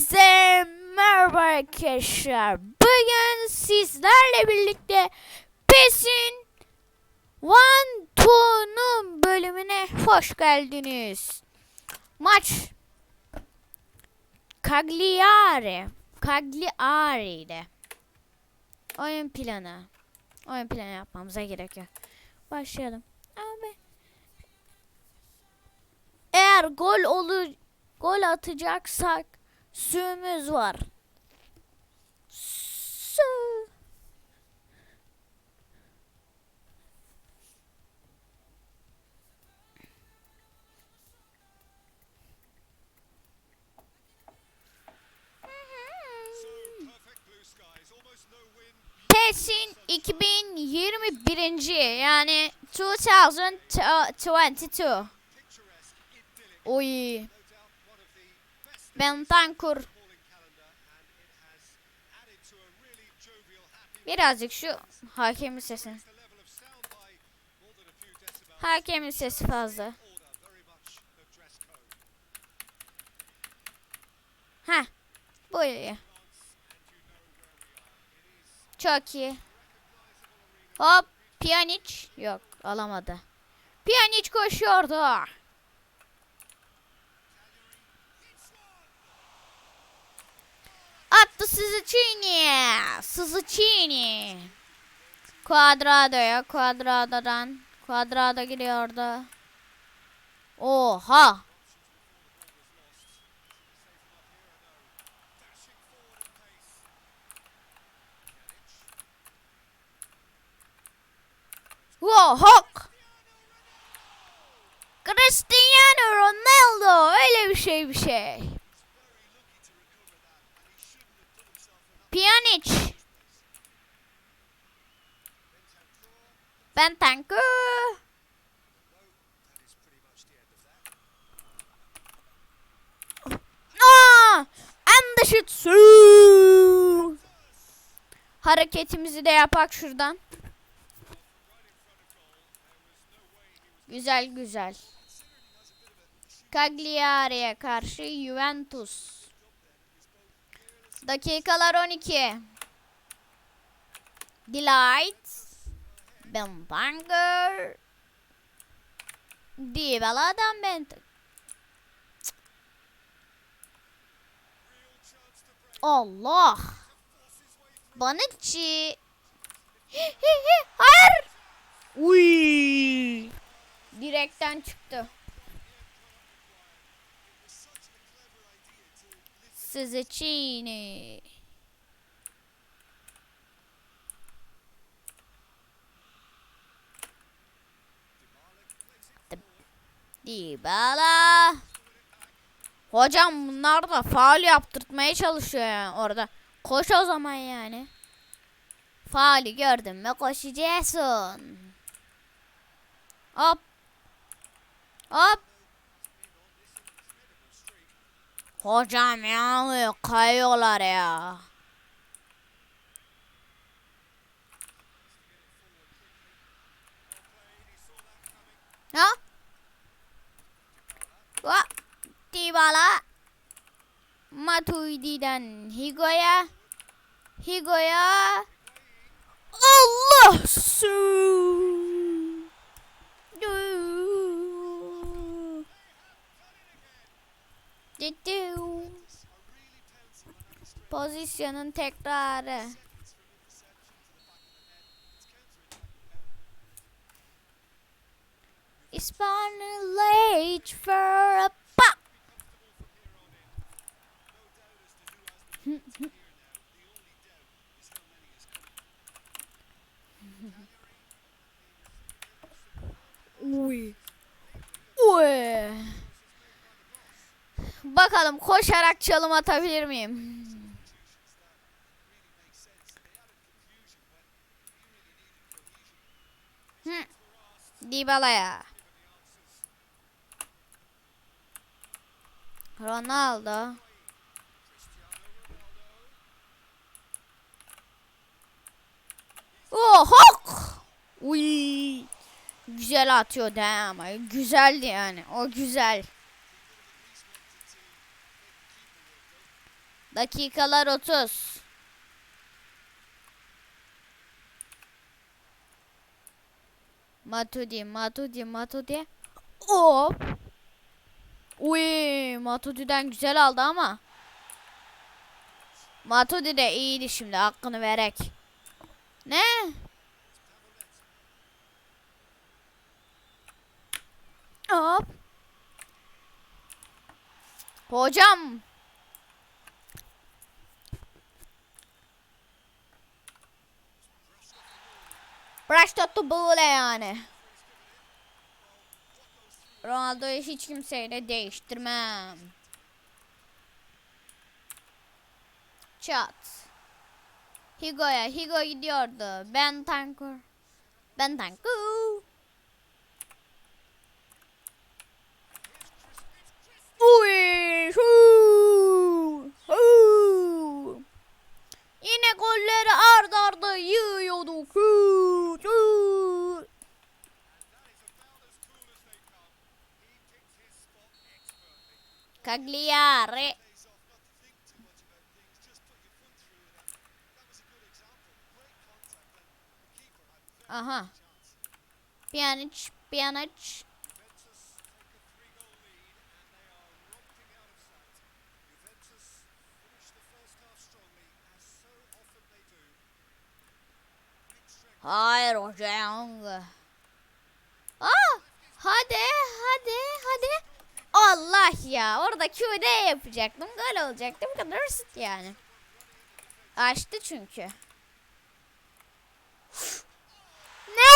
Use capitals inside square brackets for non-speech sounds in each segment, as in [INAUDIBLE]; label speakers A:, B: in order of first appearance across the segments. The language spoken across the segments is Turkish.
A: Hepinize merhaba arkadaşlar. Bugün sizlerle birlikte PES'in One Two'nun bölümüne hoş geldiniz. Maç Cagliari Cagliari ile oyun planı oyun planı yapmamıza gerekiyor. Başlayalım. Abi eğer gol olur gol atacaksak suyumuz var. Su. PES'in 2021. yani 2022. Oy. Bentancur. Birazcık şu hakemin sesini. Hakemin sesi fazla. Ha, bu iyi. Çok iyi. Hop, Pjanic yok alamadı. Pjanic koşuyordu. Sızıçini. Sızıçini. Quadrado'ya. Quadrado'dan. Quadrado gidiyordu. Oha. Wow, hok. Cristiano Ronaldo. Öyle bir şey bir şey. Pjanic. Bentancur. Aa! And the shoot. Hareketimizi de yapak şuradan. Güzel güzel. Cagliari'ye karşı Juventus. Dakikalar 12. Delight. Bentancur. Dybala'dan Bent. Allah. Bonucci. [GASPS] Hayır. Uy. Direkten çıktı. Sizicini. Dybala. Hocam bunlar da faul yaptırtmaya çalışıyor yani orada. Koş o zaman yani. Faali gördün mü koşacaksın. Hop. Hop. Hocam ya kayıyorlar ya. Ha? Va Dybala Matuidi'den Higo'ya Higo'ya Allah su Pozisyonun tekrarı. Ispan late for a pop. Uy. Uy. Bakalım koşarak çalım atabilir miyim? Hı. Dybala'ya. Ronaldo. Oh hok. Uy. Güzel atıyor ama güzeldi yani. O güzel. Dakikalar 30. Matudi, Matudi, Matudi. Hop. Uy, Matudi'den güzel aldı ama. Matudi de iyiydi şimdi hakkını verek. Ne? Hop. Hocam. Tuttu böyle yani. Ronaldo'yu hiç kimseyle değiştirmem. Çat. Higo'ya. Higo gidiyordu. Ben tankur. Ben tanku. Uy, Cagliari. Aha. Uh-huh. Pjanic, Pjanic. Hayır hocam. Aa, ah! hadi, hadi, hadi. Allah ya, orada QD yapacaktım, gol olacaktı. Bu kadar basit yani. Açtı çünkü. Ne?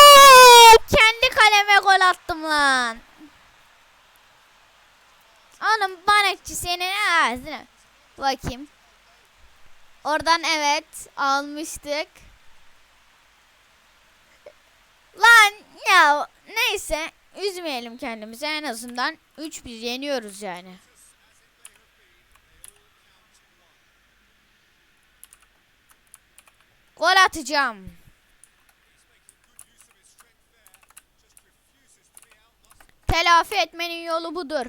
A: Kendi kaleme gol attım lan. Oğlum banetçi senin ağzına. Bakayım. Oradan evet almıştık. Lan ya neyse üzmeyelim kendimizi en azından 3-1 yeniyoruz yani. Gol atacağım. Telafi etmenin yolu budur.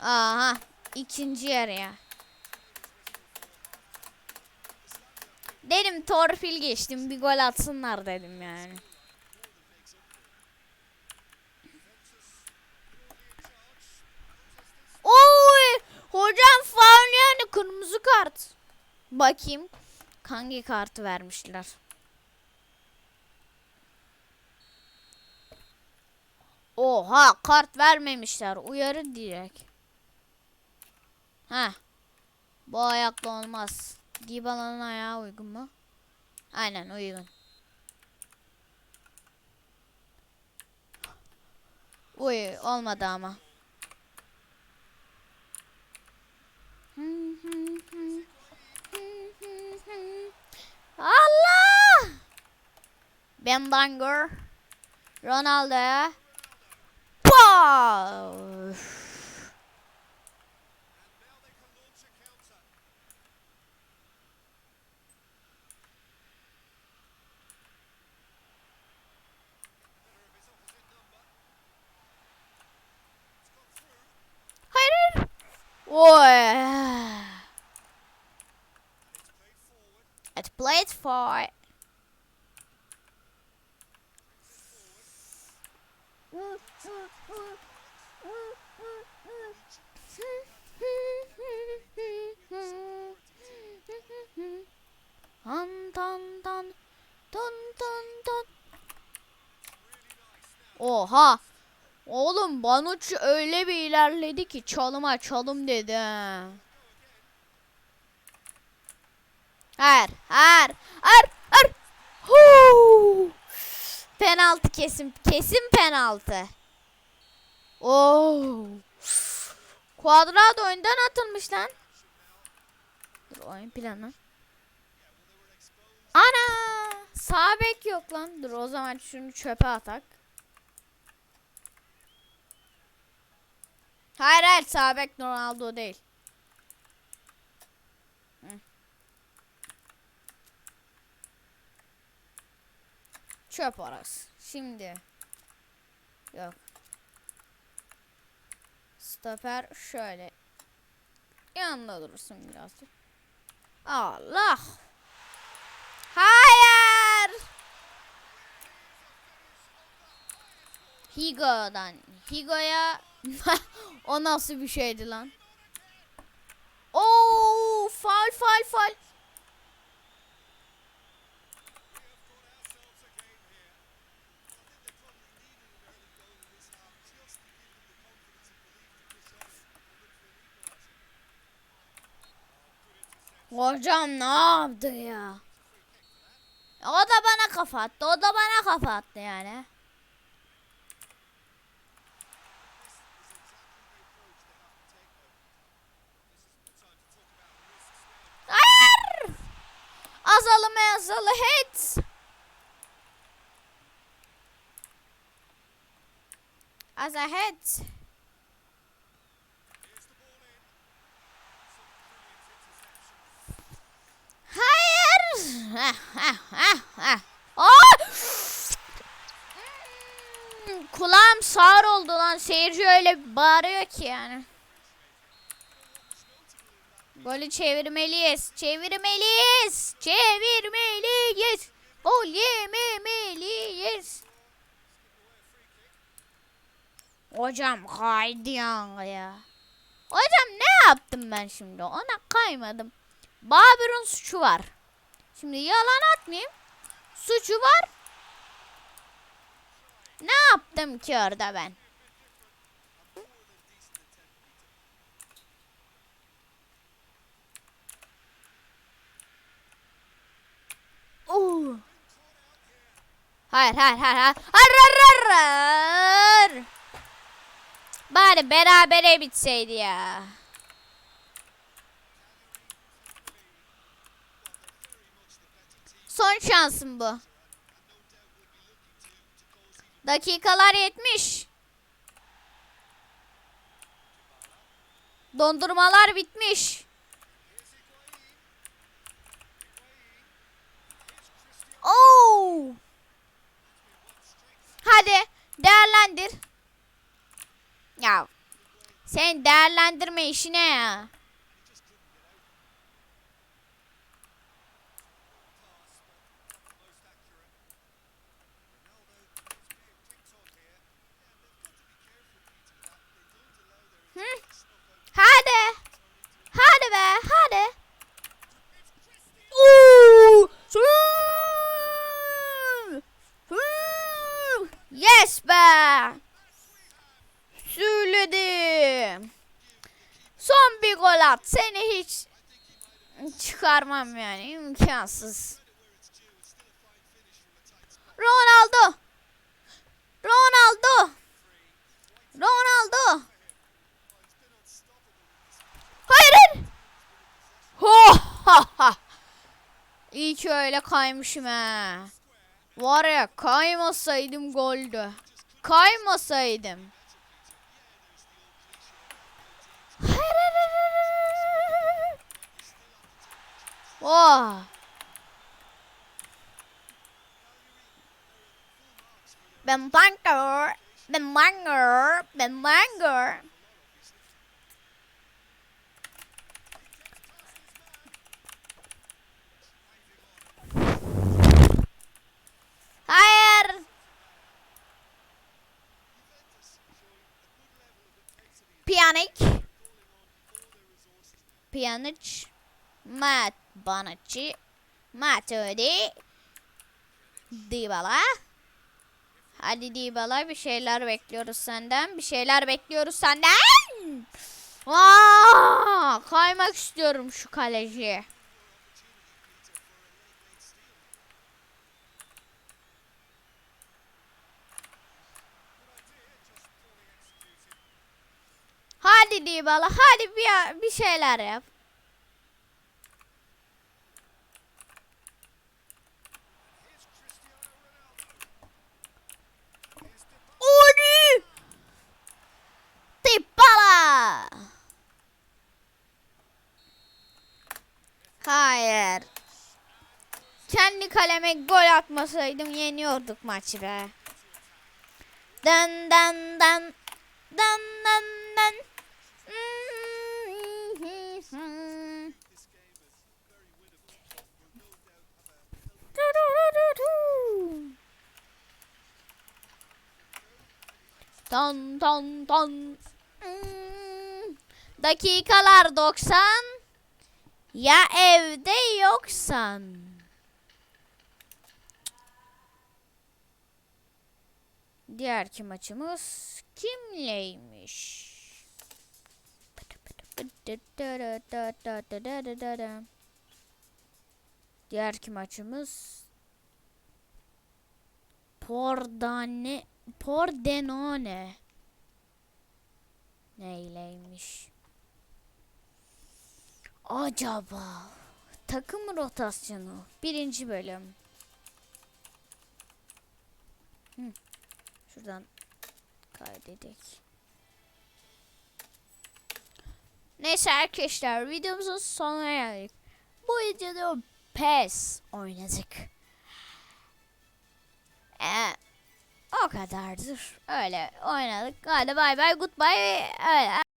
A: Aha ikinci yarıya. Dedim torpil geçtim bir gol atsınlar dedim yani. Oy! Hocam faul yani kırmızı kart. Bakayım hangi kartı vermişler. Oha kart vermemişler. Uyarı direkt. Ha. Bu ayakla olmaz. Dybala'nın ayağı uygun mu? Aynen uygun. Uy olmadı ama. Mm-hmm. Allah! Ben Danger. Ronaldo. Hayır. Oy. It played for. Han tan tan ton ton ton. Oha. Oğlum Banuç öyle bir ilerledi ki çalıma çalım dedi. ha. Hayır, hayır, hayır, hayır. Huu. Penaltı kesin, kesin penaltı. Oo. Cuadrado önden atılmış lan. Dur oyun planı. Ana! Sağ bek yok lan. Dur o zaman şunu çöpe atak. Hayır hayır sağ bek Ronaldo değil. Çöp orası. Şimdi. Yok. Stoper şöyle. Yanında durursun birazcık. Allah. Hayır. Higo'dan. Higo'ya [LAUGHS] o nasıl bir şeydi lan? Oo, fal fal fal. Hocam ne yaptı ya? O da bana kafa attı. O da bana kafa attı yani. Hayır! Azalı mezalı hit. As a hit. Hayır. Ah, ah, ah, ah. Hmm, Kulağım sağır oldu lan. Seyirci öyle bağırıyor ki yani. Golü çevirmeliyiz. Çevirmeliyiz. Çevirmeliyiz. Gol yememeliyiz. Hocam kaydı ya. Hocam ne yaptım ben şimdi? Ona kaymadım. Babür'ün suçu var. Şimdi yalan atmayayım. Suçu var. Ne yaptım ki orada ben? Oo. Hayır hayır hayır hayır. Hayır hayır hayır. Bari berabere bitseydi ya. Son şansım bu. Dakikalar 70. Dondurmalar bitmiş. Oo! Hadi değerlendir. Ya sen değerlendirme işine ya. Hı? Hadi. Hadi be, hadi. Oo! Sü- Sü- Yes be. Söyledim. Son bir gol at. Seni hiç çıkarmam yani. imkansız. Ronaldo. Ronaldo. Ronaldo. Hayır hayır. Ho ha ha. İyi ki öyle kaymışım he. Var ya kaymasaydım goldü. Kaymasaydım. Oh. Ben banker. Ben banker. Ben banker. Hayır. Piyanic. Piyanic. Mat Banacci. Matuidi. Dybala. Hadi Dybala bir şeyler bekliyoruz senden. Bir şeyler bekliyoruz senden. Aa, kaymak istiyorum şu kaleci. Hadi Dybala hadi bir, bir şeyler yap. kendi kaleme gol atmasaydım yeniyorduk maçı be. Dan dan dan dan dan dan. Ton ton ton. Dakikalar 90. Ya evde yoksan. Diğerki maçımız kimleymiş? Diğerki maçımız Pordane Pordenone neyleymiş? Acaba takım rotasyonu birinci bölüm. Hı. Şuradan kaydedik. Neyse arkadaşlar videomuzun sonuna geldik. Bu videoda PES oynadık. Ee, o kadardır. Öyle oynadık. Hadi bay bay goodbye. Öyle.